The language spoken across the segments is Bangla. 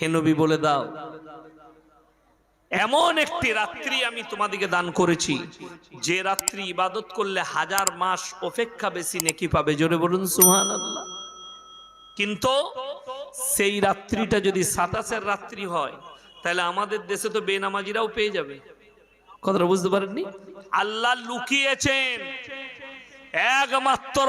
হে নবী বলে দাও, এমন একটি রাত্রি আমি তোমাদিকে দান করেছি, যে রাত্রি ইবাদত করলে হাজার মাস অপেক্ষা বেশি নেকি পাবে। জোরে বলুন সুহান আল্লাহ কিন্তু সেই রাত্রিটা যদি সাতাশের রাত্রি হয়, তাহলে আমাদের দেশে তো বেনামাজিরাও পেয়ে যাবে। কথাটা বুঝতে পারেননি? আল্লাহ লুকিয়েছেন। একমাত্র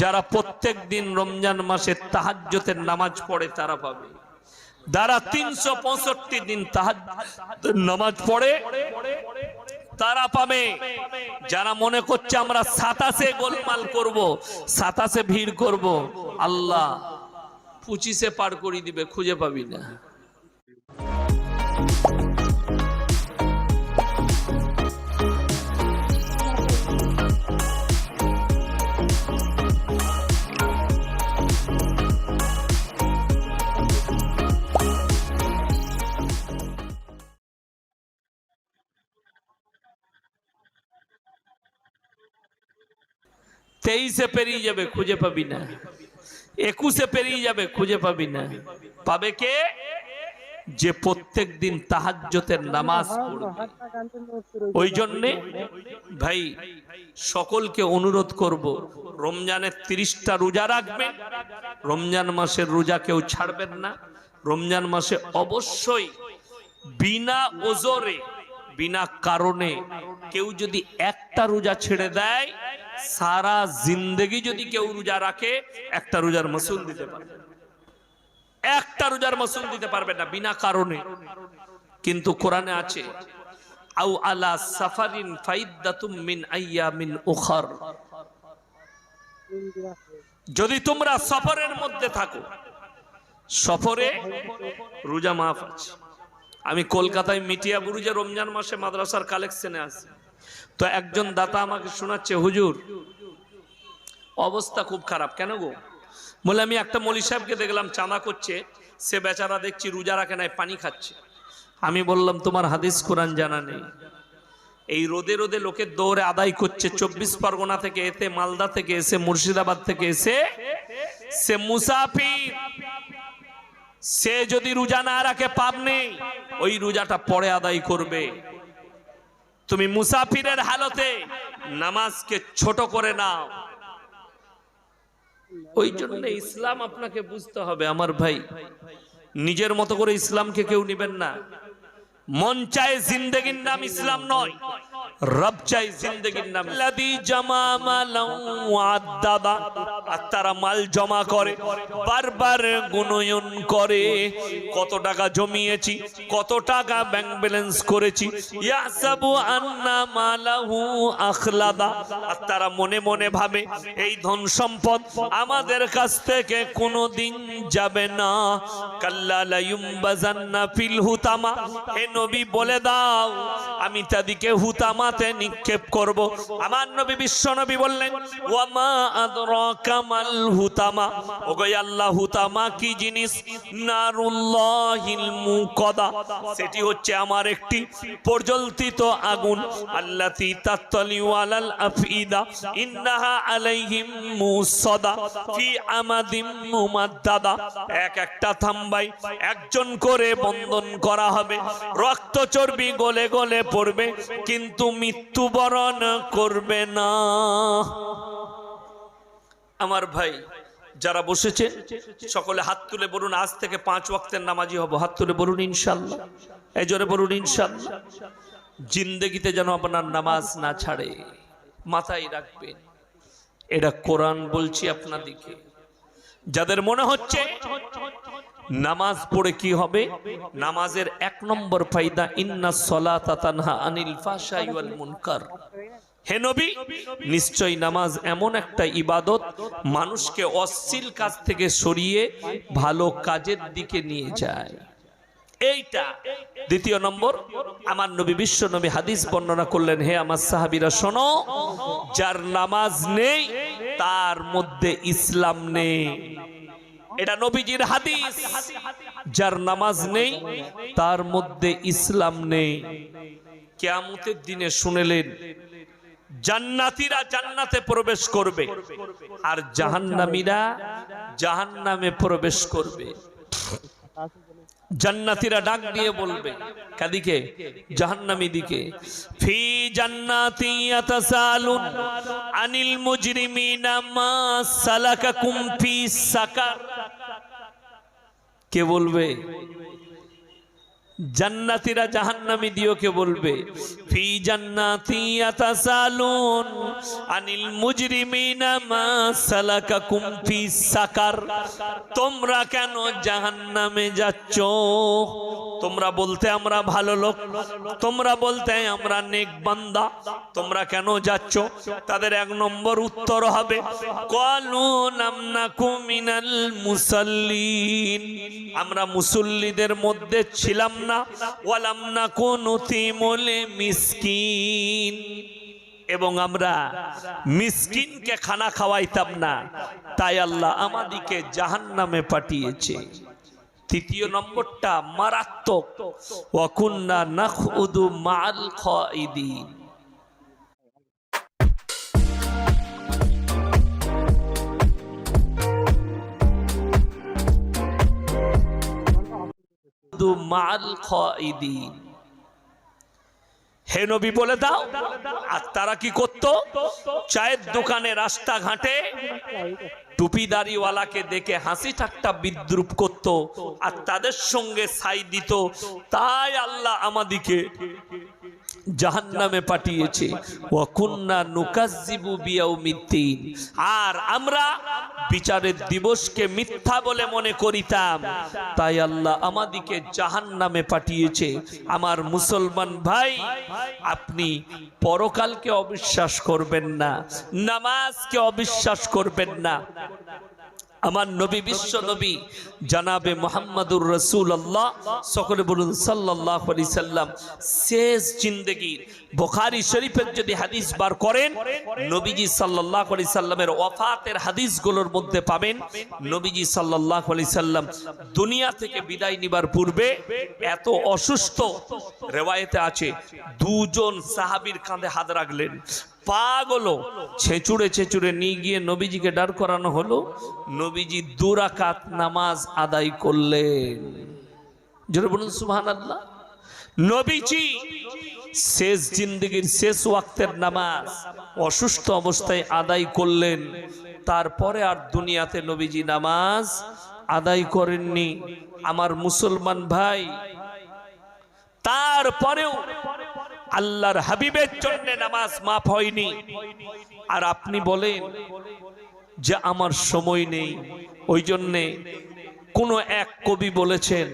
যারা প্রত্যেক দিন রমজান মাসে তাহাজ্জতের নামাজ পড়ে, তারা পাবে। যারা তিনশো পঁয়ষট্টি দিন তাহার নামাজ পড়ে, তারা পাবে। যারা মনে করছে আমরা সাতাশে গোলমাল করব, সাতাশে ভিড় করব, আল্লাহ পঁচিশে পার করিয়ে দিবে, খুঁজে পাবি না। তেইশে পেরিয়ে যাবে, খুঁজে পাবি না। একুশে পেরিয়ে যাবে, খুঁজে পাবি না। পাবে কে? যে প্রত্যেক দিন তাহাজ্জতের নামাজ পড়বে। ওই জন্যে ভাই, সকলকে অনুরোধ করব, রমজানের তিরিশটা রোজা রাখবেন। রমজান মাসের রোজা কেউ ছাড়বেন না। রমজান মাসে অবশ্যই বিনা ওজরে বিনা কারণে কেউ যদি একটা রোজা ছেড়ে দেয়, সারা জিন্দগি যদি কেউ রোজা রাখে, একটা রোজার মাসুল দিতে পারবে একটা রোজার মাসুল দিতে পারবে না বিনা কারণে। কিন্তু কোরআনে আছে আউ আলা সাফারিন ফাইদ্দাতুম মিন আইয়ামিন উখার। যদি তোমরা সফরের মধ্যে থাকো, সফরে রোজা মাফ আছে। আমি কলকাতায় মিটিয়া বুরুজে রমজান মাসে মাদ্রাসার কালেকশনে আছি। তো একজন দাতা আমাকে শোনাচ্ছে, হুজুর, অবস্থা খুব খারাপ, কেন গো? বলে, আমি একটা মলি সাহেবকে দেখলাম চাঁদা করছে, সে বেচারা দেখছি রোজা রাখে নাই, পানি খাচ্ছে। আমি বললাম, তোমার হাদিস কোরআন জানা নেই। এই রোদে রোদে লোকের দৌড়ে আদায় করছে, চব্বিশ পরগনা থেকে এতে মালদা থেকে এসে মুর্শিদাবাদ থেকে এসে সে মুসাফির। সে যদি রোজা না রাখে, পাপ নেই। ওই রোজাটা পরে আদায় করবে। তুমি মুসাফিরের হালতে নামাজকে ছোট করে নাও। ওই জন্য ইসলাম আপনাকে বুঝতে হবে, আমার ভাই। নিজের মতো করে ইসলামকে কেউ নেবেন না। মন চায় জিন্দগির নাম ইসলাম নয়, রব চাই জিন্দগির নাম। জমা আদাদা আর তারা মাল জমা করে, বারবার গুণয়ন করে। কত টাকা জমিয়েছি, কত টাকা ব্যাংক ব্যালেন্স করেছি। ইয়াসাবু মালাহু আখলাদা। আর তারা মনে মনে ভাবে, এই ধন সম্পদ আমাদের কাছ থেকে কোনো দিন যাবে না। কাল্লা লায়ুমবাজান্না ফিল হুতামা। হে নবী, বলে দাও, আমি তাদিকে হুতামাতে নিক্ষেপ করব। আমার নবী বিশ্ব নবী বললেন ওয়ামা আদরাকা মাল হুতামা। ওগো আল্লাহ, হুতামা কি জিনিস? নারুল্লাহিল মুকদা। সেটি হচ্ছে আমার একটি প্রজ্বলিত আগুন। আল্লাতি তাত্তালিউ আলাল আফইদা, ইন্নাহা আলাইহিম মুসাদা, ফি আমাদিম মুমাদ্দাদা। এক একটা থাম্বাই একজন করে বন্ধন করা হবে। রক্ত চর্বি গলে গলে পড়বে, কিন্তু মৃত্যুবরণ করবে না। আমার ভাই, যারা বসেছে, সকলে হাত তুলে বলুন, আজ থেকে পাঁচ ওয়াক্তের নামাজি হব। হাত তুলে বলুন, ইনশাল্লাহ। এই জোরে বলুন, ইনশাল্লাহ। জিন্দগিতে যেন আপনার নামাজ না ছাড়ে, মাথায় রাখবেন। এটা কোরআন বলছি আপনাদিকে। যাদের মনে হচ্ছে নামাজ পড়ে কি হবে? নামাজের এক নম্বর ফায়দা, ইন্না সলাতা তানহা আনিল ফাশাই মুনকার। হে নবী নিশ্চয় নামাজ এমন একটা ইবাদত মানুষকে অশ্লীল কাজ থেকে সরিয়ে ভালো কাজের দিকে নিয়ে যায়। এইটা দ্বিতীয় নম্বর, আমার নবী বিশ্ব নবী হাদিস বর্ণনা করলেন, হে আমার সাহাবিরা শোনো, যার নামাজ নেই, তার মধ্যে ইসলাম নেই। এটা নবীজির হাদিস। যার নামাজ নেই, তার মধ্যে ইসলাম নেই। কেয়ামতের দিনে শুনেলেন, জান্নাতীরা জান্নাতে প্রবেশ করবে, আর জাহান্নামীরা জাহান্নামে প্রবেশ করবে। জান্নাতীরা ডাক দিয়ে বলবে, কাদিকে, জাহান্নামী দিকে, ফি জান্নাতি ইয়াতাসালুন আনিল মুজরিমিনা মা সালাকাকুম ফি সাকার। কে বলবে? জান্নাতিরা জাহান্নামি দিও কে বলবে? ফি জান্নাতি ইয়াতাসালুন আনিল মুজরিমিনা মা সালাকাকুম ফি সাকার। তোমরা কেন জাহান্নামে যাচ্ছ? তোমরা বলতে আমরা ভালো লোক, তোমরা বলতে আমরা নেক বান্দা, তোমরা কেন যাচ্ছ? তাদের এক নম্বর উত্তর হবে মিনাল আমরা মুসল্লিদের মধ্যে ছিলাম না, ওয়ালাম না কোন তিমলে মিসকিন এবং আমরা মিসকিনকে খানা খাওয়াইতাম না, তাই আল্লাহ আমাদিকে জাহান্নামে পাঠিয়েছে। তৃতীয় নম্বরটা মারাত্মক। ওয়াকুন্না নাখউদু মাল খাইদিন মাল খাইদিন হে নবী বলে দাও, আর তারা কি করত? চায়ের দোকানে রাস্তাঘাটে টুপিদারিওয়ালাকে দেখে হাসি ঠাট্টা বিদ্রুপ করত আর তাদের সঙ্গে সাই দিত। তাই আল্লাহ আমাদিকে পাঠিয়েছে। ওয়াকুন্না নুকাজ্জিবু বিয়াউমিদ্দিন। আর আমরা বিচারের দিবসকে মিথ্যা বলে মনে করিতাম। তাই আল্লাহ আমাদিকে জাহান্নামে পাঠিয়েছে। আমার মুসলমান ভাই, আপনি পরকালকে অবিশ্বাস করবেন না, নামাজকে অবিশ্বাস করবেন না। আমার নবী, বিশ্ব নবী, জানাবে মোহাম্মদুর রসুল আল্লাহ সকলে বলুন সাল্লাহ আলি সাল্লাম, শেষ জিন্দগি। বোখারি শরীফের যদি হাদিস বার করেন, নবীজি সাল্লাহ আলি সাল্লামের ওয়াফাতের হাদিসগুলোর মধ্যে পাবেন, নবীজি সাল্লাহ আলি সাল্লাম দুনিয়া থেকে বিদায় নিবার পূর্বে এত অসুস্থ, রেওয়ায়েতে আছে, দুজন সাহাবীর কাঁধে হাত রাখলেন। পাগলো ছেঁচুড়ে ছেঁচুড়ে নিয়ে গিয়ে নবীজিকে দাঁড় করানো হলো। নবীজি দুরাকাত নামাজ আদায় করলেন। জোরে বলুন সুবহান আল্লাহ নবীজি শেষ জিন্দগির শেষ ওয়াক্তের নামাজ অসুস্থ অবস্থায় আদায় করলেন। তারপরে আর দুনিয়াতে নবীজি নামাজ আদায় করেননি। আমার মুসলমান ভাই, তারপরেও আল্লাহর হাবিবের জন্য নামাজ মাফ হয়নি। আর আপনি বলেন যে আমার সময় নেই। ওই জন্যে কোন এক কবি বলেছেন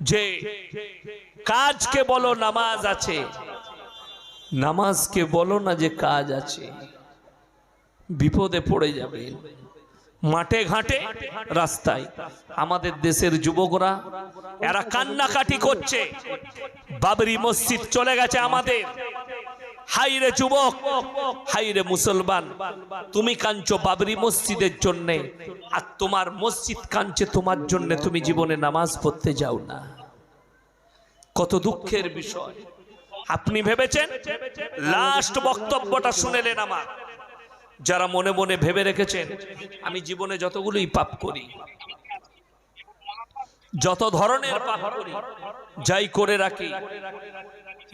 যে, কাজকে বলো নামাজ আছে। নামাজকে বলো না যে কাজ আছে। বিপদে পড়ে যাবে মাঠে ঘাটে রাস্তায়। আমাদের দেশের যুবকরা, এরা কান্নাকাটি করছে। বাবরি মসজিদ চলে গেছে আমাদের। হাইরে যুবক, হাইরে মুসলমান, তুমি কাঁদছো বাবরি মসজিদের জন্য, আর তোমার মসজিদ কাঁদছে তোমার জন্য তুমি জীবনে নামাজ পড়তে যাও না। কত দুঃখের বিষয়। আপনি ভেবেছেন? লাস্ট বক্তব্যটা শুনেলেন আমার। যারা মনে মনে ভেবে রেখেছেন, আমি জীবনে যতগুলোই পাপ করি, যত ধরনের পাপ করি, যাই করে রাখি,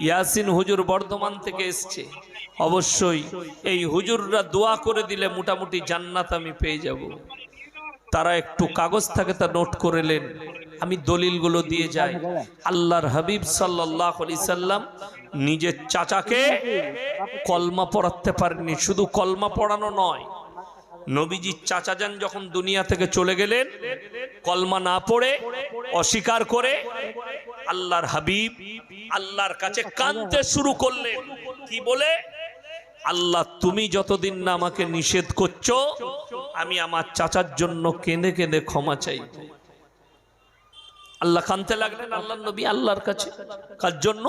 ইয়াসিন হুজুর বর্ধমান থেকে এসছে। অবশ্যই এই হুজুররা দোয়া করে দিলে মোটামুটি জান্নাত আমি পেয়ে যাব। তারা একটু কাগজ থাকে তা নোট করে করেলেন আমি দলিলগুলো দিয়ে যাই। আল্লাহর হাবিব সাল্লাহ সাল্লাম নিজের চাচাকে কলমা পড়াতে পারেনি শুধু কলমা পড়ানো নয় নবীজি চাচা যান যখন দুনিয়া থেকে চলে গেলেন, কলমা না পড়ে, অস্বীকার করে আল্লাহর হাবিব আল্লাহর কাছে কাঁদতে শুরু করলেন। কি বলে? আল্লাহ, তুমি যতদিন না আমাকে নিষেধ করছ, আমি আমার চাচার জন্য কেঁদে কেঁদে ক্ষমা চাইব। আল্লাহ কানতে লাগলেন আল্লাহ নবী আল্লাহর কাছে কার জন্য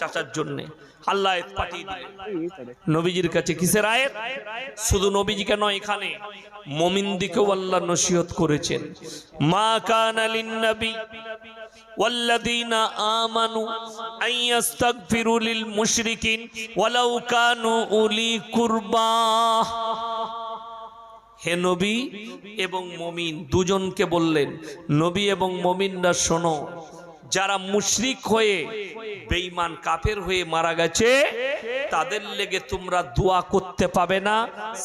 চাচার জন্য আল্লাহ আয়াত পাঠিয়ে দিলেন নবীজির কাছে কিসের আয়াত শুধু নবীজিকে নয় এখানে মমিনদিকেও আল্লাহ নসিহত করেছেন মা কানা লিন নবী والذين آمنوا أن يستغفروا للمشركين ولو كانوا أولي قربى হে নবী এবং মমিন দুজনকে বললেন, নবী এবং মমিনরা শোনো, যারা মুশরিক হয়ে, বেঈমান কাফের হয়ে মারা গেছে, তাদের লেগে তোমরা দোয়া করতে পাবে না,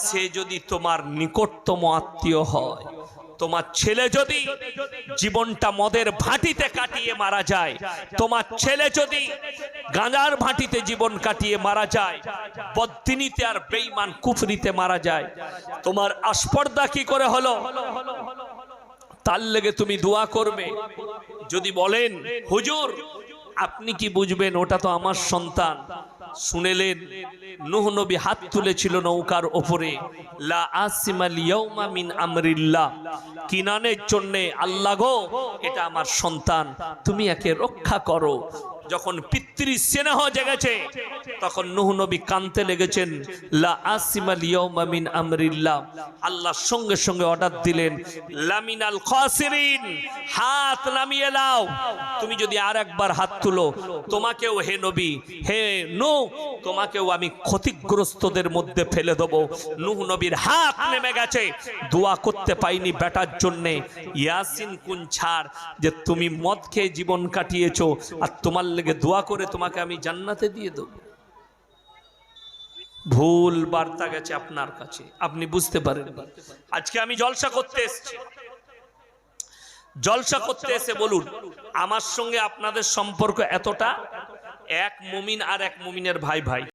সে যদি তোমার নিকটতম আত্মীয় হয়। তোমার ছেলে যদি জীবনটা মদের ভাটিতে কাটিয়ে মারা যায়, তোমার ছেলে যদি গাঁজার ভাটিতে জীবন কাটিয়ে মারা যায় বদ্দিনীতে আর বেঈমান কুফরিতে মারা যায়, তোমার আস্পর্দা কি করে হলো? তার লেগে তুমি দোয়া করবে। যদি বলেন, হুজুর, আপনি কি বুঝবেন? ওটা তো আমার সন্তান। শুনেলেন নুহ নবী হাত তুলেছিল নৌকার ওপরে। লা কিনানের জন্য, আল্লাহ গো, এটা আমার সন্তান, তুমি একে রক্ষা করো। যখন পিতৃ স্নেহ জেগেছে, তখন নুহ নবী কানতে লেগেছেন, লা আসিমাল ইয়াউমা মিন আমরিল্লাহ। আল্লাহ সঙ্গে সঙ্গে অর্ডার দিলেন লামিনাল খাসিরিন, হাত নামিয়ে নাও তুমি যদি আর একবার হাত তুলো, তোমাকেও হে নবী, হে নূহ, তোমাকেও আমি ক্ষতিগ্রস্তদের মধ্যে ফেলে দেবো। নূহ নবীর হাত নেমে গেছে, দোয়া করতে পাইনি বেটার জন্যে। ইয়াসিন কুন ছাড়, যে তুমি মদ খেয়ে জীবন কাটিয়েছো, আর তোমার লেগে দোয়া করে তোমাকে আমি জান্নাতে দিয়ে দেব। ভুল বার্তা গেছে আপনার কাছে, আপনি বুঝতে পারেন আজকে আমি জলসা করতে এসছি। জলসা করতে এসে বলুন, আমার সঙ্গে আপনাদের সম্পর্ক এতটা? এক মুমিন আর এক মুমিনের ভাই ভাই